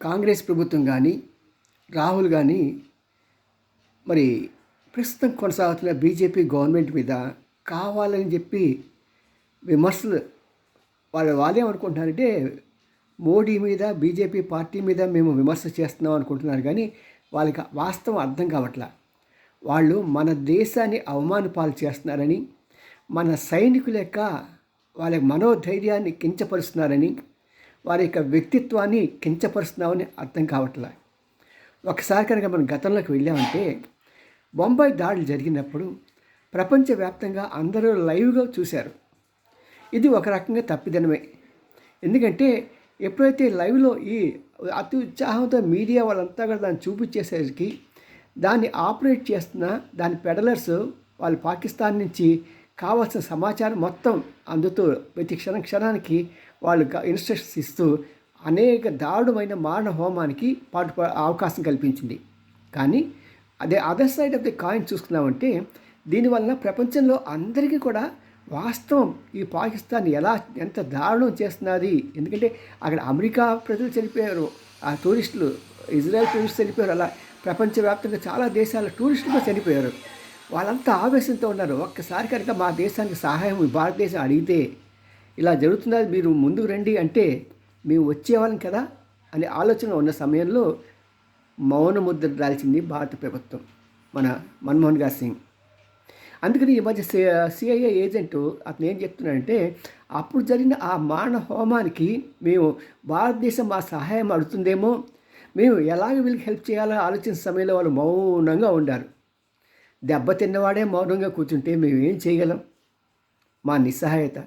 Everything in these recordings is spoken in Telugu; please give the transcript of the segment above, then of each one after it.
కాంగ్రెస్ ప్రభుత్వం కానీ రాహుల్ కానీ మరి ప్రస్తుతం కొనసాగుతున్న బీజేపీ గవర్నమెంట్ మీద కావాలని చెప్పి విమర్శలు వాళ్ళు వాళ్ళేమనుకుంటున్నారంటే మోడీ మీద బీజేపీ పార్టీ మీద మేము విమర్శ చేస్తున్నాం అనుకుంటున్నారు కానీ వాళ్ళకి వాస్తవం అర్థం కావట్లా. వాళ్ళు మన దేశాన్ని అవమాన పాలు చేస్తున్నారని మన సైనికుల యొక్క వాళ్ళ మనోధైర్యాన్ని కించపరుస్తున్నారని వారి యొక్క వ్యక్తిత్వాన్ని కించపరుస్తున్నామని అర్థం కావట్లే. ఒకసారి కనుక మనం గతంలోకి వెళ్ళామంటే బొంబాయి దాడులు జరిగినప్పుడు ప్రపంచవ్యాప్తంగా అందరూ లైవ్గా చూశారు. ఇది ఒక రకంగా తప్పిదనమే. ఎందుకంటే ఎప్పుడైతే లైవ్లో ఈ అతి ఉత్సాహంతో మీడియా వాళ్ళంతా కూడా దాన్ని చూపించేసరికి దాన్ని ఆపరేట్ చేస్తున్న దాని పెడలర్స్ వాళ్ళు పాకిస్తాన్ నుంచి కావాల్సిన సమాచారం మొత్తం అందుతూ ప్రతి క్షణ క్షణానికి వాళ్ళు ఇన్స్ట్రక్షన్స్ ఇస్తూ అనేక దారుణమైన మారణ హోమానికి పాటు అవకాశం కల్పించింది. కానీ అదే other side of the coin చూసుకున్నామంటే దీనివల్ల ప్రపంచంలో అందరికీ కూడా వాస్తవం ఈ పాకిస్తాన్ ఎలా ఎంత దారుణం చేస్తున్నది. ఎందుకంటే అక్కడ అమెరికా ప్రజలు చనిపోయారు ఆ టూరిస్టులు ఇజ్రాయెల్ టూరిస్టులు చనిపోయారు అలా ప్రపంచవ్యాప్తంగా చాలా దేశాల టూరిస్టులు చనిపోయారు. వాళ్ళంతా ఆవేశంతో ఉన్నారు. ఒక్కసారి కనుక మా దేశానికి సహాయం ఈ భారతదేశం అడిగితే ఇలా జరుగుతున్నది మీరు ముందుకు రండి అంటే మేము వచ్చేవాళ్ళం కదా అనే ఆలోచన ఉన్న సమయంలో మౌన ముద్ర దాల్చింది భారత ప్రభుత్వం మన మన్మోహన్ గారు సింగ్. అందుకని ఈ మధ్య సిఐఏ ఏజెంట్ అతను ఏం చెప్తున్నాడంటే అప్పుడు జరిగిన ఆ మారణ హోమానికి మేము భారతదేశం మా సహాయం అడుగుతుందేమో మేము ఎలాగ వీళ్ళకి హెల్ప్ చేయాలో ఆలోచించిన సమయంలో వాళ్ళు మౌనంగా ఉండారు. దెబ్బ తిన్నవాడే మౌనంగా కూర్చుంటే మేము ఏం చేయగలం? మా నిస్సహాయత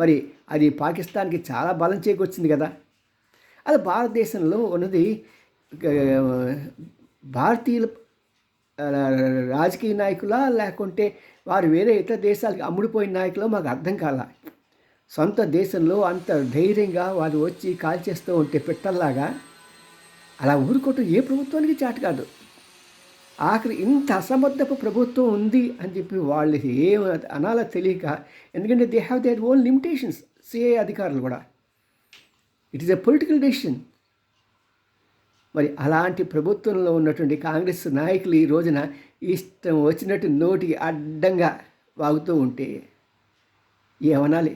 మరి అది పాకిస్తాన్కి చాలా బలం చేకొచ్చింది కదా. అది భారతదేశంలో ఉన్నది భారతీయుల రాజకీయ నాయకులా లేకుంటే వారు వేరే ఇతర దేశాలకు అమ్ముడిపోయిన నాయకులు మాకు అర్థం కాల. సొంత దేశంలో అంత ధైర్యంగా వారు వచ్చి కాల్చేస్తూ ఉంటే పెట్టల్లాగా అలా ఊరుకోవటం ఏ ప్రభుత్వానికి చాటు కాదు. ఆఖరి ఇంత అసమర్థపు ప్రభుత్వం ఉంది అని చెప్పి వాళ్ళు ఏం అనాలో తెలియక ఎందుకంటే they have their own limitations CI అధికారులు కూడా. It is a political decision మరి అలాంటి ప్రభుత్వంలో ఉన్నటువంటి కాంగ్రెస్ నాయకులు ఈ రోజున ఇష్టం వచ్చినట్టు నోటికి అడ్డంగా వాగుతూ ఉంటే ఏమనాలి?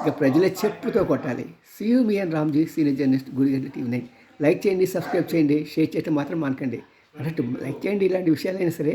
ఇక ప్రజలే చెప్పుతో కొట్టాలి. సీయూ మీ అండ్ రామ్జీ సీనియర్ జర్నలిస్ట్ గురి టీవీ నైన్ లైక్ చేయండి సబ్స్క్రైబ్ చేయండి షేర్ చేయటం మాత్రం మానకండి. అన్నట్టు లైక్ చేయండి ఇలాంటి విషయాలైనా సరే